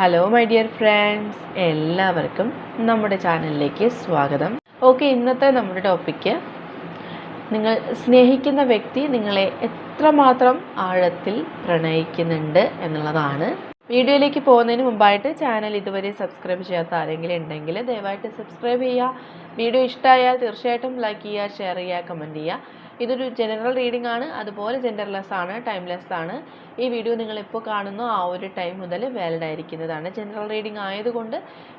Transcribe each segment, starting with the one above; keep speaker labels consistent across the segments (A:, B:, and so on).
A: Hello my dear friends എല്ലാവർക്കും നമ്മുടെ ചാനലിലേക്ക് സ്വാഗതം. ഓക്കെ ഇന്നത്തെ നമ്മുടെ ടോപ്പിക്ക് നിങ്ങൾ സ്നേഹിക്കുന്ന വ്യക്തി നിങ്ങളെ എത്രമാത്രം ആഴത്തിൽ പ്രണയിക്കുന്നുണ്ട് എന്നുള്ളതാണ്. വീഡിയോയിലേക്ക് പോകുന്നതിന് മുമ്പായിട്ട് ചാനൽ ഇതുവരെ സബ്സ്ക്രൈബ് ചെയ്യാത്ത ആരെങ്കിലും ഉണ്ടെങ്കിൽ ദയവായിട്ട് സബ്സ്ക്രൈബ് ചെയ്യുക. വീഡിയോ ഇഷ്ടമായാൽ തീർച്ചയായിട്ടും ലൈക്ക് ചെയ്യുക ഷെയർ ചെയ്യുക കമന്റ് ചെയ്യുക. ഇതൊരു ജനറൽ റീഡിംഗ് ആണ്. അതുപോലെ ജെൻഡർലെസ് ആണ് ടൈംലെസ് ആണ്. ഈ വീഡിയോ നിങ്ങൾ ഇപ്പോൾ കാണുന്നു ആ ഒരു ടൈം മുതൽ വാലിഡ് ആയിരിക്കുന്നതാണ്. ജനറൽ റീഡിംഗ് ആയതുകൊണ്ട്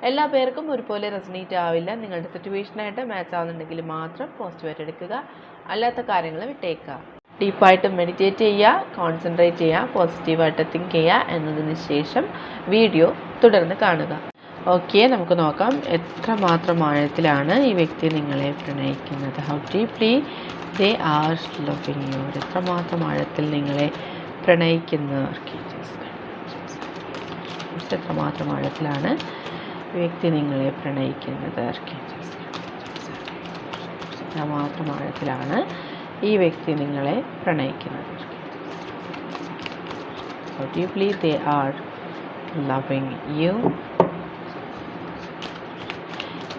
A: എല്ലാ പേർക്കും ഒരുപോലെ റെസനേറ്റ് ആവില്ല. നിങ്ങളുടെ സിറ്റുവേഷനായിട്ട് മാച്ച് ആവുന്നുണ്ടെങ്കിൽ മാത്രം പോസ്റ്റ് പോസിറ്റീവായിട്ട് എടുക്കുക. അല്ലാത്ത കാര്യങ്ങൾ വിട്ടേക്കുക. ഡീപ്പായിട്ട് മെഡിറ്റേറ്റ് ചെയ്യുക കോൺസെൻട്രേറ്റ് ചെയ്യുക പോസിറ്റീവായിട്ട് തിങ്ക് ചെയ്യുക എന്നതിന് ശേഷം വീഡിയോ തുടർന്ന് കാണുക. ഓക്കെ നമുക്ക് നോക്കാം. എത്ര മാത്രം ആഴത്തിലാണ് ഈ വ്യക്തി നിങ്ങളെ പ്രണയിക്കുന്നത്? How deeply they are loving you എത്ര മാത്രം ആഴത്തിൽ നിങ്ങളെ പ്രണയിക്കുന്നവർക്ക് എത്രമാത്രം ആഴത്തിലാണ് ഈ വ്യക്തി നിങ്ങളെ പ്രണയിക്കുന്നത്? എത്ര മാത്രം ആഴത്തിലാണ് ഈ വ്യക്തി നിങ്ങളെ പ്രണയിക്കുന്നത്? How deeply they are loving you.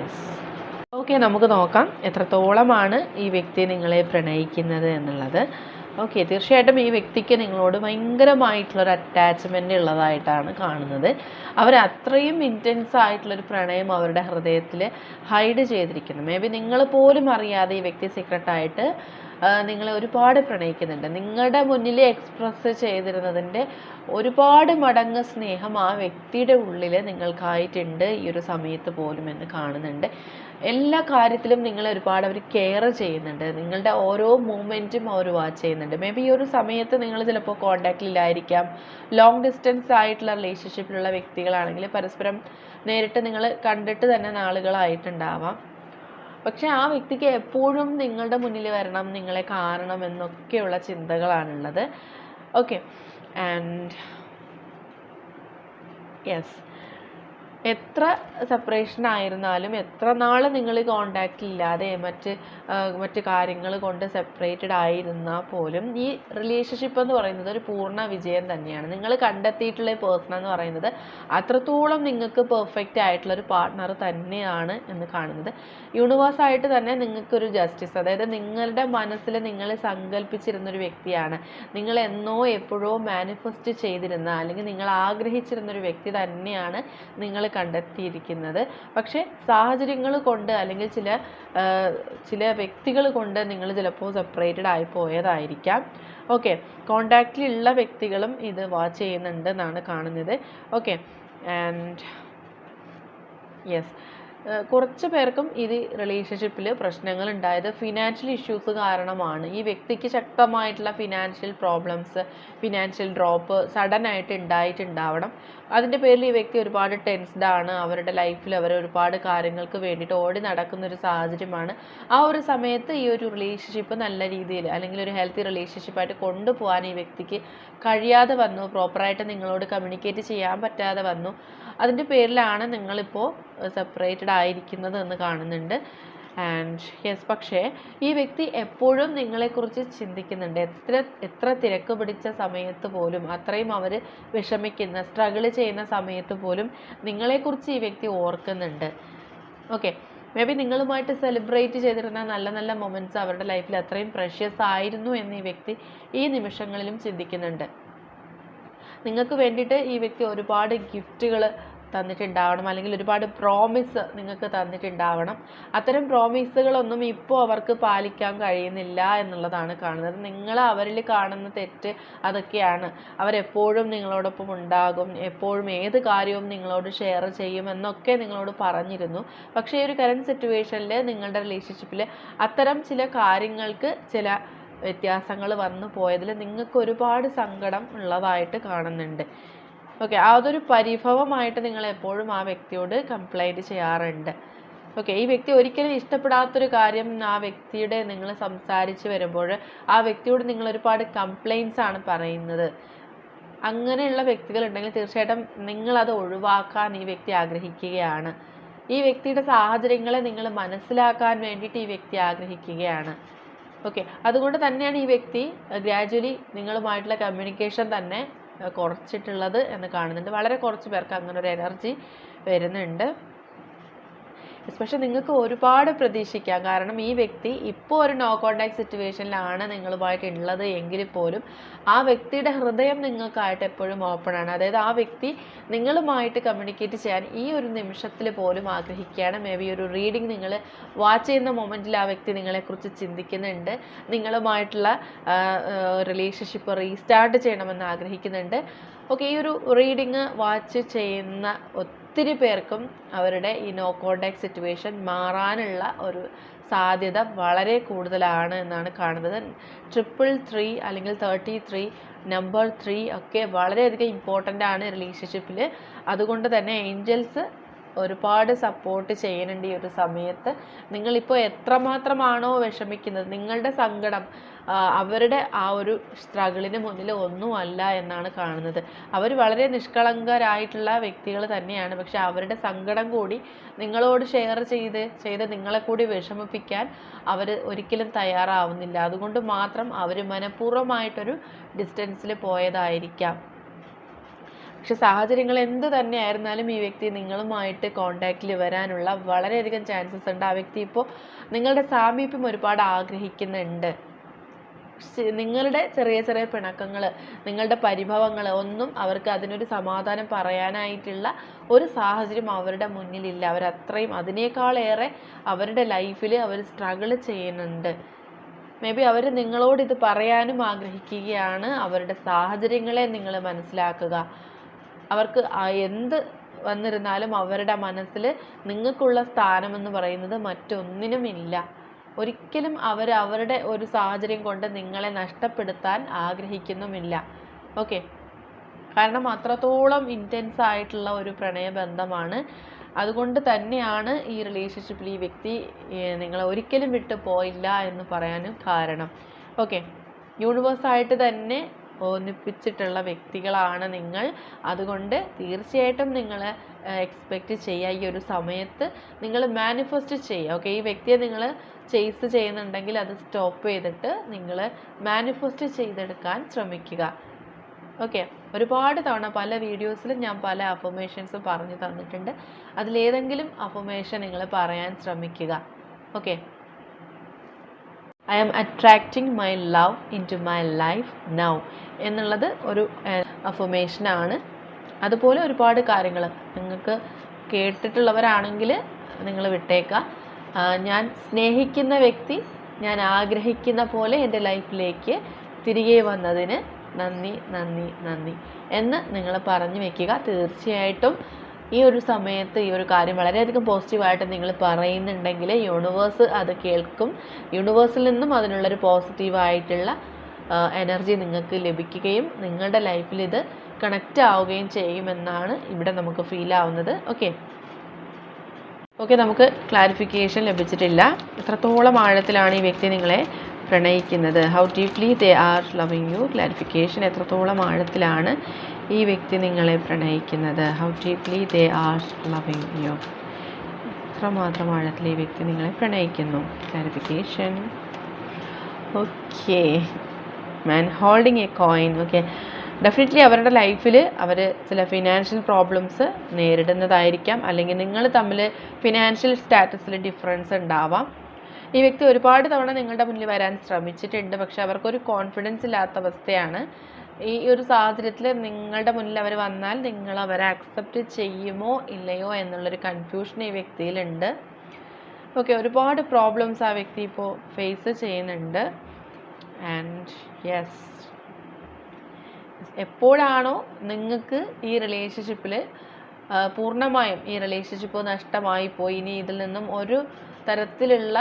A: Yes. Okay നമുക്ക് നോക്കാം എത്രത്തോളമാണ് ഈ വ്യക്തി നിങ്ങളെ പ്രണയിക്കുന്നത് എന്നുള്ളത്. ഓക്കെ തീർച്ചയായിട്ടും ഈ വ്യക്തിക്ക് നിങ്ങളോട് ഭയങ്കരമായിട്ടുള്ളൊരു അറ്റാച്ച്മെന്റ് ഉള്ളതായിട്ടാണ് കാണുന്നത്. അവർ അത്രയും ഇന്റൻസ് ആയിട്ടുള്ളൊരു പ്രണയം അവരുടെ ഹൃദയത്തിൽ ഹൈഡ് ചെയ്തിരിക്കുന്നു. മേ ബി നിങ്ങൾ പോലും അറിയാതെ ഈ വ്യക്തി സീക്രട്ടായിട്ട് നിങ്ങളെ ഒരുപാട് പ്രണയിക്കുന്നുണ്ട്. നിങ്ങളുടെ മുന്നിൽ എക്സ്പ്രസ് ചെയ്തിരുന്നതിന്റെ ഒരുപാട് മടങ്ങ് സ്നേഹം ആ വ്യക്തിയുടെ ഉള്ളിൽ നിങ്ങൾക്കായിട്ടുണ്ട്. ഈ ഒരു സമയത്ത് പോലും എന്ന് കാണുന്നുണ്ട്. എല്ലാ കാര്യത്തിലും നിങ്ങളെ ഒരുപാട് അവർ കെയർ ചെയ്യുന്നുണ്ട്. നിങ്ങളുടെ ഓരോ മൂമെന്റും അവർ വാച്ച് ചെയ്യുന്നുണ്ട്. മേ ബി ഈ ഒരു സമയത്ത് നിങ്ങൾ ചിലപ്പോൾ കോണ്ടാക്റ്റിലായിരിക്കാം ലോങ് ഡിസ്റ്റൻസ് ആയിട്ടുള്ള റിലേഷൻഷിപ്പിലുള്ള വ്യക്തികളാണെങ്കിൽ പരസ്പരം നേരിട്ട് നിങ്ങൾ കണ്ടിട്ട് തന്നെ നാളുകളായിട്ടുണ്ടാവാം പക്ഷെ ആ വ്യക്തിക്ക് എപ്പോഴും നിങ്ങളുടെ മുന്നിൽ വരണം നിങ്ങളെ കാണണം എന്നൊക്കെയുള്ള ചിന്തകളാണുള്ളത്. ഓക്കെ ആൻഡ് യെസ് എത്ര സെപ്പറേഷൻ ആയിരുന്നാലും എത്ര നാൾ നിങ്ങൾ കോണ്ടാക്റ്റ് ഇല്ലാതെ മറ്റ് മറ്റ് കാര്യങ്ങൾ കൊണ്ട് സെപ്പറേറ്റഡ് ആയിരുന്നാൽ പോലും ഈ റിലേഷൻഷിപ്പ് എന്ന് പറയുന്നത് ഒരു പൂർണ വിജയം തന്നെയാണ്. നിങ്ങൾ കണ്ടെത്തിയിട്ടുള്ള പേഴ്സൺ എന്ന് പറയുന്നത് അത്രത്തോളം നിങ്ങൾക്ക് പെർഫെക്റ്റ് ആയിട്ടുള്ള ഒരു പാർട്ട്ണർ തന്നെയാണ് എന്ന് കാണുന്നത്. യൂണിവേഴ്സായിട്ട് തന്നെ നിങ്ങൾക്കൊരു ജസ്റ്റിസ് അതായത് നിങ്ങളുടെ മനസ്സിൽ നിങ്ങൾ സങ്കല്പിച്ചിരുന്ന ഒരു വ്യക്തിയാണ്. നിങ്ങൾ എന്നോ എപ്പോഴോ മാനിഫെസ്റ്റ് ചെയ്തിരുന്ന അല്ലെങ്കിൽ നിങ്ങൾ ആഗ്രഹിച്ചിരുന്ന ഒരു വ്യക്തി തന്നെയാണ് നിങ്ങൾ കണ്ടെത്തിയിരിക്കുന്നത്. പക്ഷേ സാഹചര്യങ്ങൾ കൊണ്ട് അല്ലെങ്കിൽ ചില ചില വ്യക്തികൾ കൊണ്ട് നിങ്ങൾ ചിലപ്പോൾ സെപ്പറേറ്റഡ് ആയി പോയതായിരിക്കാം. ഓക്കെ കോണ്ടാക്റ്റിലുള്ള വ്യക്തികളും ഇത് വാച്ച് ചെയ്യുന്നുണ്ട് എന്നാണ് കാണുന്നത്. ഓക്കെ ആൻഡ് യെസ് കുറച്ച് പേർക്കും ഇത് റിലേഷൻഷിപ്പിൽ പ്രശ്നങ്ങൾ ഉണ്ടായത് ഫിനാൻഷ്യൽ ഇഷ്യൂസ് കാരണമാണ്. ഈ വ്യക്തിക്ക് ശക്തമായിട്ടുള്ള financial problems financial drop sudden ആയിട്ട് ഉണ്ടായിട്ടുണ്ടാവണം. അതിന്റെ പേരിൽ ഈ വ്യക്തി ഒരുപാട് ടെൻസ്ഡ് ആണ്. അവരുടെ ലൈഫിൽ അവർ ഒരുപാട് കാര്യങ്ങൾക്ക് വേണ്ടിയിട്ട് ഓടി നടക്കുന്ന ഒരു സാഹചര്യമാണ്. ആ ഒരു സമയത്ത് ഈ ഒരു റിലേഷൻഷിപ്പ് നല്ല രീതിയിൽ അല്ലെങ്കിൽ ഒരു ഹെൽത്തി റിലേഷൻഷിപ്പായിട്ട് കൊണ്ടുപോകാൻ ഈ വ്യക്തിക്ക് കഴിയാതെ വന്നു. പ്രോപ്പറായിട്ട് നിങ്ങളോട് കമ്മ്യൂണിക്കേറ്റ് ചെയ്യാൻ പറ്റാതെ വന്നു. അതിന്റെ പേരിലാണ് നിങ്ങളിപ്പോൾ സെപ്പറേറ്റഡ് ആയിരിക്കുന്നത് എന്ന് കാണുന്നുണ്ട്. ആൻഡ് യെസ് പക്ഷേ ഈ വ്യക്തി എപ്പോഴും നിങ്ങളെക്കുറിച്ച് ചിന്തിക്കുന്നുണ്ട്. എത്ര എത്ര തിരക്ക് പിടിച്ച സമയത്ത് പോലും അത്രയും അവർ വിഷമിക്കുന്ന സ്ട്രഗിൾ ചെയ്യുന്ന സമയത്ത് പോലും നിങ്ങളെക്കുറിച്ച് ഈ വ്യക്തി ഓർക്കുന്നുണ്ട്. ഓക്കെ മേ ബി നിങ്ങളുമായിട്ട് സെലിബ്രേറ്റ് ചെയ്തിരുന്ന നല്ല നല്ല മൊമെന്റ്സ് അവരുടെ ലൈഫിൽ അത്രയും പ്രഷ്യസ് ആയിരുന്നു എന്ന് ഈ വ്യക്തി ഈ നിമിഷങ്ങളിലും ചിന്തിക്കുന്നുണ്ട്. നിങ്ങൾക്ക് വേണ്ടിയിട്ട് ഈ വ്യക്തി ഒരുപാട് ഗിഫ്റ്റുകൾ തന്നിട്ടുണ്ടാവണം. അല്ലെങ്കിൽ ഒരുപാട് പ്രോമിസ് നിങ്ങൾക്ക് തന്നിട്ടുണ്ടാവണം. അത്തരം പ്രോമിസുകളൊന്നും ഇപ്പോൾ അവർക്ക് പാലിക്കാൻ കഴിയുന്നില്ല എന്നുള്ളതാണ് കാണുന്നത്. നിങ്ങൾ അവരിൽ കാണുന്ന തെറ്റ് അതൊക്കെയാണ്. അവരെപ്പോഴും നിങ്ങളോടൊപ്പം ഉണ്ടാകും. എപ്പോഴും ഏത് കാര്യവും നിങ്ങളോട് ഷെയർ ചെയ്യും എന്നൊക്കെ നിങ്ങളോട് പറഞ്ഞിരുന്നു. പക്ഷേ ഈ ഒരു കറണ്ട് സിറ്റുവേഷനിൽ നിങ്ങളുടെ റിലേഷൻഷിപ്പിൽ അത്തരം ചില കാര്യങ്ങൾക്ക് ചില വ്യത്യാസങ്ങൾ വന്നു പോയതിൽ നിങ്ങൾക്ക് ഒരുപാട് സങ്കടം ഉള്ളതായിട്ട് കാണുന്നുണ്ട്. ഓക്കെ അതൊരു പരിഭവമായിട്ട് നിങ്ങൾ എപ്പോഴും ആ വ്യക്തിയോട് കംപ്ലൈന്റ് ചെയ്യാറുണ്ട്. ഓക്കെ ഈ വ്യക്തി ഒരിക്കലും ഇഷ്ടപ്പെടാത്തൊരു കാര്യം ആ വ്യക്തിയുടെ നിങ്ങൾ സംസാരിച്ച് വരുമ്പോൾ ആ വ്യക്തിയോട് നിങ്ങൾ ഒരുപാട് കംപ്ലൈൻസ് ആണ് പറയുന്നത്. അങ്ങനെയുള്ള വ്യക്തികൾ ഉണ്ടെങ്കിൽ തീർച്ചയായിട്ടും നിങ്ങളത് ഒഴിവാക്കാൻ ഈ വ്യക്തി ആഗ്രഹിക്കുകയാണ്. ഈ വ്യക്തിയുടെ സാഹചര്യങ്ങളെ നിങ്ങൾ മനസ്സിലാക്കാൻ വേണ്ടിയിട്ട് ഈ വ്യക്തി ആഗ്രഹിക്കുകയാണ്. ഓക്കെ അതുകൊണ്ട് തന്നെയാണ് ഈ വ്യക്തി ഗ്രാജുവലി നിങ്ങളുമായിട്ടുള്ള കമ്മ്യൂണിക്കേഷൻ തന്നെ കുറച്ചിട്ടുള്ളത് എന്ന് കാണുന്നുണ്ട്. വളരെ കുറച്ച് പേർക്ക് അങ്ങനെ ഒരു എനർജി വരുന്നുണ്ട്. എസ്പെഷ്യലി നിങ്ങൾക്ക് ഒരുപാട് പ്രതീക്ഷിക്കാം. കാരണം ഈ വ്യക്തി ഇപ്പോൾ ഒരു നോ കോണ്ടാക്ട് സിറ്റുവേഷനിലാണ് നിങ്ങളുമായിട്ട് ഉള്ളത് എങ്കിൽ പോലും ആ വ്യക്തിയുടെ ഹൃദയം നിങ്ങൾക്കായിട്ട് എപ്പോഴും ഓപ്പൺ ആണ്. അതായത് ആ വ്യക്തി നിങ്ങളുമായിട്ട് കമ്മ്യൂണിക്കേറ്റ് ചെയ്യാൻ ഈ ഒരു നിമിഷത്തിൽ പോലും ആഗ്രഹിക്കുകയാണ്. മേ ബി ഒരു റീഡിംഗ് നിങ്ങൾ വാച്ച് ചെയ്യുന്ന മൊമെന്റിൽ ആ വ്യക്തി നിങ്ങളെക്കുറിച്ച് ചിന്തിക്കുന്നുണ്ട്. നിങ്ങളുമായിട്ടുള്ള റിലേഷൻഷിപ്പ് റീസ്റ്റാർട്ട് ചെയ്യണമെന്ന് ആഗ്രഹിക്കുന്നുണ്ട്. ഓക്കെ ഈ ഒരു റീഡിങ് വാച്ച് ചെയ്യുന്ന ഒത്തിരി പേർക്കും അവരുടെ ഈ നോ കോണ്ടാക്ട് സിറ്റുവേഷൻ മാറാനുള്ള ഒരു സാധ്യത വളരെ കൂടുതലാണ് എന്നാണ് കാണുന്നത്. ട്രിപ്പിൾ ത്രീ അല്ലെങ്കിൽ തേർട്ടി ത്രീ നമ്പർ ത്രീ ഒക്കെ വളരെയധികം ഇമ്പോർട്ടന്റ് ആണ് റിലേഷൻഷിപ്പിൽ അതുകൊണ്ട് തന്നെ ഏഞ്ചൽസ് ഒരുപാട് സപ്പോർട്ട് ചെയ്യുന്നുണ്ട് ഈ ഒരു സമയത്ത്. നിങ്ങളിപ്പോൾ എത്രമാത്രമാണോ വിഷമിക്കുന്നത് നിങ്ങളുടെ സങ്കടം അവരുടെ ആ ഒരു സ്ട്രഗിളിന് മുന്നിൽ ഒന്നുമല്ല എന്നാണ് കാണുന്നത്. അവർ വളരെ നിഷ്കളങ്കരായിട്ടുള്ള വ്യക്തികൾ തന്നെയാണ്. പക്ഷെ അവരുടെ സങ്കടം കൂടി നിങ്ങളോട് ഷെയർ ചെയ്ത് ചെയ്ത് നിങ്ങളെ കൂടി വിഷമിപ്പിക്കാൻ അവർ ഒരിക്കലും തയ്യാറാവുന്നില്ല. അതുകൊണ്ട് മാത്രം അവർ മനഃപൂർവമായിട്ടൊരു ഡിസ്റ്റൻസിൽ പോയതായിരിക്കാം. പക്ഷെ സാഹചര്യങ്ങൾ എന്ത് തന്നെ ആയിരുന്നാലും ഈ വ്യക്തി നിങ്ങളുമായിട്ട് കോണ്ടാക്റ്റിൽ വരാനുള്ള വളരെയധികം ചാൻസസ് ഉണ്ട്. ആ വ്യക്തി ഇപ്പോൾ നിങ്ങളുടെ സാമീപ്യം ഒരുപാട് ആഗ്രഹിക്കുന്നുണ്ട്. നിങ്ങളുടെ ചെറിയ ചെറിയ പിണക്കങ്ങൾ നിങ്ങളുടെ പരിഭവങ്ങൾ ഒന്നും അവർക്ക് അതിനൊരു സമാധാനം പറയാനായിട്ടുള്ള ഒരു സാഹചര്യം അവരുടെ മുന്നിലില്ല. അവരത്രയും അതിനേക്കാളേറെ അവരുടെ ലൈഫിൽ അവർ സ്ട്രഗിൾ ചെയ്യുന്നുണ്ട്. മേ ബി അവർ നിങ്ങളോട് ഇത് പറയാനും ആഗ്രഹിക്കുകയാണ്. അവരുടെ സാഹചര്യങ്ങളെ നിങ്ങൾ മനസ്സിലാക്കുക. അവർക്ക് എന്ത് വന്നിരുന്നാലും അവരുടെ മനസ്സിൽ നിങ്ങൾക്കുള്ള സ്ഥാനമെന്ന് പറയുന്നത് മറ്റൊന്നിനുമില്ല ഒരിക്കലും അവർ അവരുടെ ഒരു സാഹചര്യം കൊണ്ട് നിങ്ങളെ നഷ്ടപ്പെടുത്താൻ ആഗ്രഹിക്കുന്നുമില്ല. ഓക്കെ. കാരണം അത്രത്തോളം ഇന്റൻസ് ആയിട്ടുള്ള ഒരു പ്രണയബന്ധമാണ് അതുകൊണ്ട് തന്നെയാണ് ഈ റിലേഷൻഷിപ്പിൽ ഈ വ്യക്തി നിങ്ങളെ ഒരിക്കലും വിട്ടു പോയില്ല എന്ന് പറയാനും കാരണം. ഓക്കെ. യൂണിവേഴ്സായിട്ട് തന്നെ ഒന്നിപ്പിച്ചിട്ടുള്ള വ്യക്തികളാണ് നിങ്ങൾ. അതുകൊണ്ട് തീർച്ചയായിട്ടും നിങ്ങൾ എക്സ്പെക്റ്റ് ചെയ്യുക ഈ ഒരു സമയത്ത്. നിങ്ങൾ മാനിഫെസ്റ്റ് ചെയ്യുക ഓക്കെ ഈ വ്യക്തിയെ നിങ്ങൾ ചേസ് ചെയ്യുന്നുണ്ടെങ്കിൽ അത് സ്റ്റോപ്പ് ചെയ്തിട്ട് നിങ്ങൾ മാനിഫെസ്റ്റ് ചെയ്തെടുക്കാൻ ശ്രമിക്കുക. ഓക്കെ ഒരുപാട് തവണ പല വീഡിയോസിലും ഞാൻ പല അഫർമേഷൻസ് പറഞ്ഞു തന്നിട്ടുണ്ട്. അതിലേതെങ്കിലും അഫർമേഷൻ നിങ്ങൾ പറയാൻ ശ്രമിക്കുക. Okay I am attracting my love into my life now എന്നുള്ളത് ഒരു അഫർമേഷനാണ് അതുപോലെ ഒരുപാട് കാര്യങ്ങൾ നിങ്ങൾക്ക് കേട്ടിട്ടുള്ളവരാണെങ്കിൽ നിങ്ങൾ വിട്ടേക്കുക ഞാൻ സ്നേഹിക്കുന്ന വ്യക്തി ഞാൻ ആഗ്രഹിക്കുന്ന പോലെ എന്റെ ലൈഫിലേക്ക് തിരികെ വന്നതിന് നന്ദി നന്ദി നന്ദി എന്ന് നിങ്ങൾ പറഞ്ഞു വെക്കുക. തീർച്ചയായിട്ടും ഈ ഒരു സമയത്ത് ഈ ഒരു കാര്യം വളരെയധികം പോസിറ്റീവായിട്ട് നിങ്ങൾ പറയുന്നുണ്ടെങ്കിൽ യൂണിവേഴ്സ് അത് കേൾക്കും. യൂണിവേഴ്സിൽ നിന്നും അതിനുള്ളൊരു പോസിറ്റീവായിട്ടുള്ള എനർജി നിങ്ങൾക്ക് ലഭിക്കുകയും നിങ്ങളുടെ ലൈഫിൽ ഇത് കണക്റ്റ് ആവുകയും ചെയ്യുമെന്നാണ് ഇവിടെ നമുക്ക് ഫീൽ ആവുന്നത്. ഓക്കെ ഓക്കെ നമുക്ക് ക്ലാരിഫിക്കേഷൻ ലഭിച്ചിട്ടില്ല. എത്രത്തോളം ആഴത്തിലാണ് ഈ വ്യക്തി നിങ്ങളെ പ്രണയിക്കുന്നത്? How deeply they are loving you clarification എത്രത്തോളം ആഴത്തിലാണ് ഈ വ്യക്തി നിങ്ങളെ പ്രണയിക്കുന്നത്? How deeply they are loving you എത്രമാത്രം ആഴത്തിൽ ഈ വ്യക്തി നിങ്ങളെ പ്രണയിക്കുന്നു? Clarification okay man holding a coin okay definitely അവരുടെ ലൈഫിൽ അവർ ചില ഫിനാൻഷ്യൽ പ്രോബ്ലംസ് നേരിടുന്നതായിരിക്കാം. അല്ലെങ്കിൽ നിങ്ങൾ തമ്മിൽ ഫിനാൻഷ്യൽ സ്റ്റാറ്റസിൽ ഡിഫറൻസ് ഉണ്ടാവാം. ഈ വ്യക്തി ഒരുപാട് തവണ നിങ്ങളുടെ മുന്നിൽ വരാൻ ശ്രമിച്ചിട്ടുണ്ട്. പക്ഷെ അവർക്കൊരു കോൺഫിഡൻസ് ഇല്ലാത്ത അവസ്ഥയാണ്. ഈ ഒരു സാഹചര്യത്തിൽ നിങ്ങളുടെ മുന്നിൽ അവർ വന്നാൽ നിങ്ങൾ അവരെ അക്സെപ്റ്റ് ചെയ്യുമോ ഇല്ലയോ എന്നുള്ളൊരു കൺഫ്യൂഷൻ ഈ വ്യക്തിയിലുണ്ട്. ഓക്കെ ഒരുപാട് പ്രോബ്ലംസ് ആ വ്യക്തി ഇപ്പോൾ ഫേസ് ചെയ്യുന്നുണ്ട്. ആൻഡ് യെസ് എപ്പോഴാണോ നിങ്ങൾക്ക് ഈ റിലേഷൻഷിപ്പിൽ പൂർണമായും ഈ റിലേഷൻഷിപ്പ് നഷ്ടമായി പോയി ഇനി ഇതിൽ നിന്നും ഒരു തരത്തിലുള്ള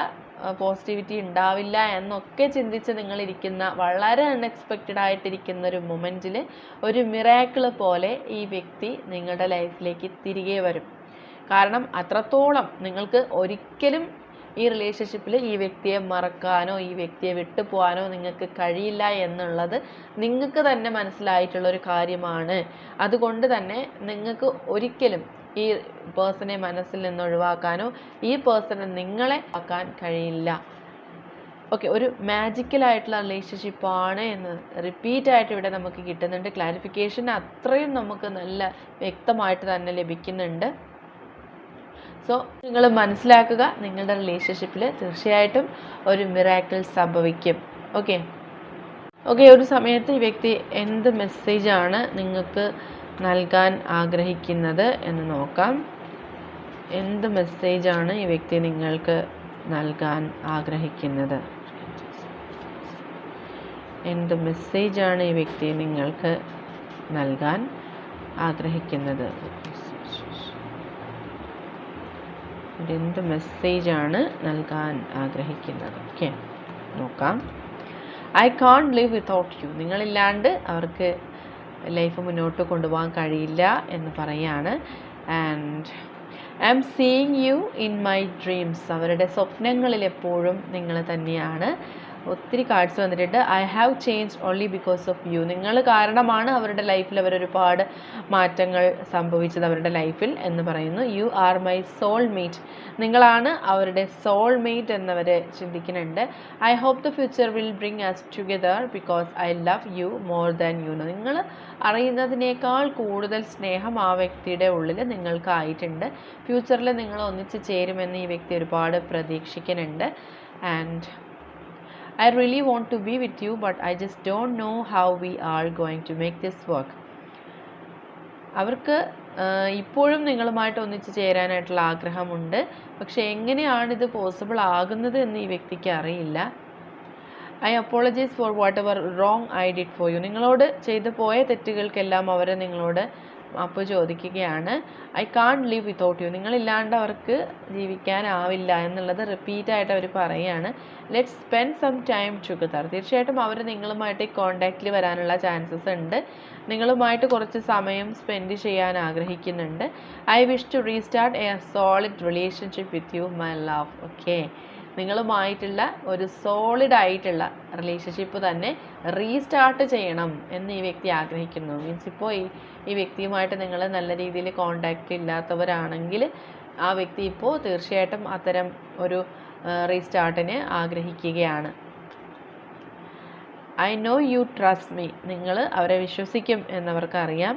A: പോസിറ്റിവിറ്റി ഉണ്ടാവില്ല എന്നൊക്കെ ചിന്തിച്ച് നിങ്ങളിരിക്കുന്ന വളരെ അൺഎക്സ്പെക്റ്റഡ് ആയിട്ടിരിക്കുന്ന ഒരു മൊമെന്റിൽ ഒരു മിറാക്കിൾ പോലെ ഈ വ്യക്തി നിങ്ങളുടെ ലൈഫിലേക്ക് തിരികെ വരും. കാരണം അത്രത്തോളം നിങ്ങൾക്ക് ഒരിക്കലും ഈ റിലേഷൻഷിപ്പിൽ ഈ വ്യക്തിയെ മറക്കാനോ ഈ വ്യക്തിയെ വിട്ടു പോകാനോ നിങ്ങൾക്ക് കഴിയില്ല എന്നുള്ളത് നിങ്ങൾക്ക് തന്നെ മനസ്സിലായിട്ടുള്ള ഒരു കാര്യമാണ്. അതുകൊണ്ട് തന്നെ നിങ്ങൾക്ക് ഒരിക്കലും ഈ പേഴ്സണെ മനസ്സിൽ നിന്ന് ഒഴിവാക്കാനോ ഈ പേഴ്സണെ നിങ്ങളെ ആക്കാൻ കഴിയില്ല. ഓക്കെ ഒരു മാജിക്കലായിട്ടുള്ള റിലേഷൻഷിപ്പാണ് എന്ന് റിപ്പീറ്റ് ആയിട്ട് ഇവിടെ നമുക്ക് കിട്ടുന്നുണ്ട്. ക്ലാരിഫിക്കേഷൻ അത്രയും നമുക്ക് നല്ല വ്യക്തമായിട്ട് തന്നെ ലഭിക്കുന്നുണ്ട്. സോ നിങ്ങൾ മനസ്സിലാക്കുക നിങ്ങളുടെ റിലേഷൻഷിപ്പിൽ തീർച്ചയായിട്ടും ഒരു മിറാക്കിൾ സംഭവിക്കും. ഓക്കെ ഓക്കെ ഒരു സമയത്ത് ഈ വ്യക്തി എന്ത് മെസ്സേജാണ് നിങ്ങൾക്ക് നൽകാൻ ആഗ്രഹിക്കുന്നത് എന്ന് നോക്കാം. എന്ത് മെസ്സേജാണ് ഈ വ്യക്തി നിങ്ങൾക്ക് നൽകാൻ ആഗ്രഹിക്കുന്നത്? എന്ത് മെസ്സേജാണ് ഈ വ്യക്തി നിങ്ങൾക്ക് നൽകാൻ ആഗ്രഹിക്കുന്നത്? എന്ത് മെസ്സേജാണ് നൽകാൻ ആഗ്രഹിക്കുന്നത്? ഓക്കെ നോക്കാം. I can't live without you നിങ്ങളില്ലാണ്ട് അവർക്ക് ലൈഫ് മുന്നോട്ട് കൊണ്ടുപോകാൻ കഴിയില്ല എന്ന് പറയാണ്. And I'm seeing you in my dreams അവരുടെ സ്വപ്നങ്ങളിൽ എപ്പോഴും നിങ്ങൾ തന്നെയാണ്. ഒത്തിരി കാർഡ്സ് വന്നിട്ടുണ്ട്. I have change only because of you നിങ്ങൾ കാരണമാണ് അവരുടെ ലൈഫിൽ അവർ ഒരുപാട് മാറ്റങ്ങൾ സംഭവിച്ചത് അവരുടെ ലൈഫിൽ എന്ന് പറയുന്നു. You are my soul mate നിങ്ങളാണ് അവരുടെ സോൾ മേറ്റ് എന്നവർ ചിന്തിക്കുന്നുണ്ട് I hope the future will bring us together because I love you more than you നിങ്ങൾ അറിയുന്നതിനേക്കാൾ കൂടുതൽ സ്നേഹം ആ വ്യക്തിയുടെ ഉള്ളിൽ നിങ്ങൾക്കായിട്ടുണ്ട്. ഫ്യൂച്ചറിൽ നിങ്ങൾ ഒന്നിച്ച് ചേരുമെന്ന് ഈ വ്യക്തി ഒരുപാട് പ്രതീക്ഷിക്കുന്നുണ്ട്. And I really want to be with you, but I just don't know how we are going to make this work. അവർക്ക് ഇപ്പോഴും നിങ്ങളുമായിട്ട് ഒന്നിച്ച് ചേരാനായിട്ടുള്ള ആഗ്രഹമുണ്ട്. പക്ഷെ എങ്ങനെയാണ് ഇത് പോസിബിൾ ആകുന്നത് എന്ന് ഈ വ്യക്തിക്ക് അറിയില്ല. I apologise for whatever wrong I did for you നിങ്ങളോട് ചെയ്തു പോയ തെറ്റുകൾക്കെല്ലാം അവർ നിങ്ങളോട് മാപ്പ് ചോദിക്കുകയാണ് I can't live without you നിങ്ങളില്ലാണ്ട് അവർക്ക് ജീവിക്കാനാവില്ല എന്നുള്ളത് റിപ്പീറ്റായിട്ട് അവർ പറയുകയാണ് let spend some time together തീർച്ചയായിട്ടും അവർ നിങ്ങളുമായിട്ട് കോണ്ടാക്റ്റിൽ വരാനുള്ള ചാൻസസ് ഉണ്ട്. നിങ്ങളുമായിട്ട് കുറച്ച് സമയം സ്പെൻഡ് ചെയ്യാൻ ആഗ്രഹിക്കുന്നുണ്ട്. I wish to restart a solid relationship with you my love okay നിങ്ങളുമായിട്ടുള്ള ഒരു സോളിഡ് ആയിട്ടുള്ള റിലേഷൻഷിപ്പ് തന്നെ റീസ്റ്റാർട്ട് ചെയ്യണം എന്ന് ഈ വ്യക്തി ആഗ്രഹിക്കുന്നു. മീൻസ് ഇപ്പോൾ ഈ ഈ വ്യക്തിയുമായിട്ട് നിങ്ങൾ നല്ല രീതിയിൽ കോണ്ടാക്റ്റ് ഇല്ലാത്തവരാണെങ്കിൽ ആ വ്യക്തി ഇപ്പോൾ തീർച്ചയായിട്ടും അത്തരം ഒരു റീസ്റ്റാർട്ടിന് ആഗ്രഹിക്കുകയാണ്. I know you trust me നിങ്ങൾ അവരെ വിശ്വസിക്കും എന്നവർക്കറിയാം.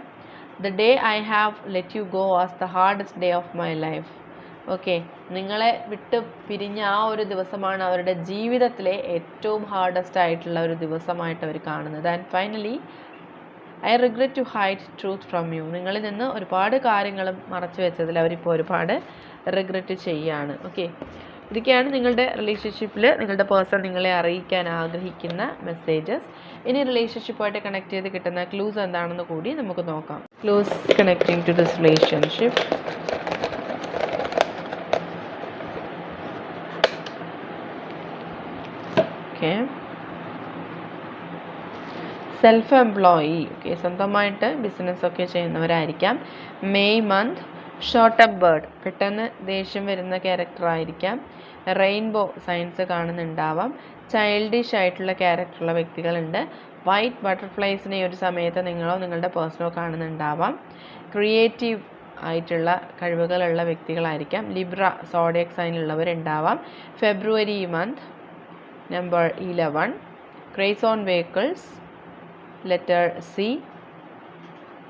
A: The day I have let you go was the hardest day of my life okay നിങ്ങളെ വിട്ട് പിരിഞ്ഞ ആ ഒരു ദിവസമാണ് അവരുടെ ജീവിതത്തിലെ ഏറ്റവും ഹാർഡസ്റ്റ് ആയിട്ടുള്ള ഒരു ദിവസമായിട്ട് അവർ കാണുന്നത്. And finally I regret to hide truth from you നിങ്ങളിൽ നിന്ന് ഒരുപാട് കാര്യങ്ങൾ മറച്ചു വെച്ചതിൽ അവരിപ്പോൾ ഒരുപാട് റിഗ്രറ്റ് ചെയ്യാണ്. ഓക്കെ ഇതൊക്കെയാണ് നിങ്ങളുടെ റിലേഷൻഷിപ്പിൽ നിങ്ങളുടെ പേഴ്സൺ നിങ്ങളെ അറിയിക്കാൻ ആഗ്രഹിക്കുന്ന മെസ്സേജസ് ഇനി റിലേഷൻഷിപ്പുമായിട്ട് കണക്ട് ചെയ്ത് കിട്ടുന്ന ക്ലൂസ് എന്താണെന്ന് കൂടി നമുക്ക് നോക്കാം. Clues connecting to this relationship okay. Self employee okay സ്വന്തമായിട്ട് ബിസിനസ്സൊക്കെ ചെയ്യുന്നവരായിരിക്കാം. May month short up bird പെട്ടെന്ന് ദേഷ്യം വരുന്ന ക്യാരക്ടറായിരിക്കാം റെയിൻബോ സയൻസ് കാണുന്നുണ്ടാവാം. ചൈൽഡിഷ് ആയിട്ടുള്ള ക്യാരക്ടറുള്ള വ്യക്തികളുണ്ട്. വൈറ്റ് ബട്ടർഫ്ലൈസിനെ ഒരു സമയത്ത് നിങ്ങളോ നിങ്ങളുടെ പേഴ്സണോ കാണുന്നുണ്ടാവാം. ക്രിയേറ്റീവ് ആയിട്ടുള്ള കഴിവുകളുള്ള വ്യക്തികളായിരിക്കാം. Libra zodiac സൈനിലുള്ളവരുണ്ടാവാം February month number eleven craze on vehicles letter C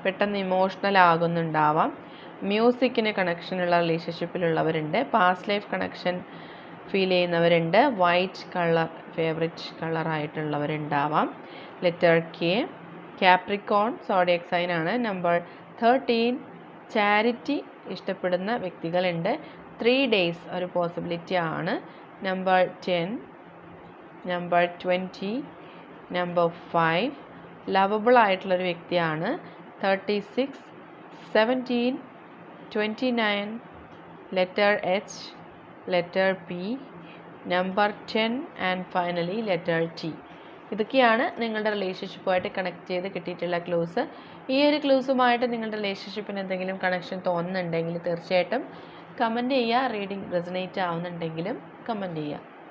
A: പെട്ടെന്ന് ഇമോഷണൽ ആകുന്നുണ്ടാവാം. മ്യൂസിക്കിന് കണക്ഷനുള്ള റിലേഷൻഷിപ്പിലുള്ളവരുണ്ട് പാസ്റ്റ് ലൈഫ് കണക്ഷൻ ഫീൽ ചെയ്യുന്നവരുണ്ട്. വൈറ്റ് കളർ ഫേവറേറ്റ് കളറായിട്ടുള്ളവരുണ്ടാവാം ലെറ്റർ കെ ക്യാപ്രിക്കോൺ സോഡിയക് ആണ്. നമ്പർ തേർട്ടീൻ ചാരിറ്റി ഇഷ്ടപ്പെടുന്ന വ്യക്തികളുണ്ട്. ത്രീ ഡേയ്സ് ഒരു പോസിബിലിറ്റി ആണ്. Number ten number twenty number five lovable ആയിട്ടുള്ളൊരു വ്യക്തിയാണ്. Thirty six seventeen twenty nine letter H letter P number ten and finally letter T ഇതൊക്കെയാണ് നിങ്ങളുടെ റിലേഷൻഷിപ്പുമായിട്ട് connect ചെയ്ത് കിട്ടിയിട്ടുള്ള ക്ലൂസ് ഈ ഒരു ക്ലൂസുമായിട്ട് നിങ്ങളുടെ റിലേഷൻഷിപ്പിന് എന്തെങ്കിലും കണക്ഷൻ തോന്നുന്നുണ്ടെങ്കിൽ തീർച്ചയായിട്ടും കമന്റ് ചെയ്യുക. റീഡിംഗ് റെസനേറ്റ് ആവുന്നുണ്ടെങ്കിലും കമന്റ് ചെയ്യുക.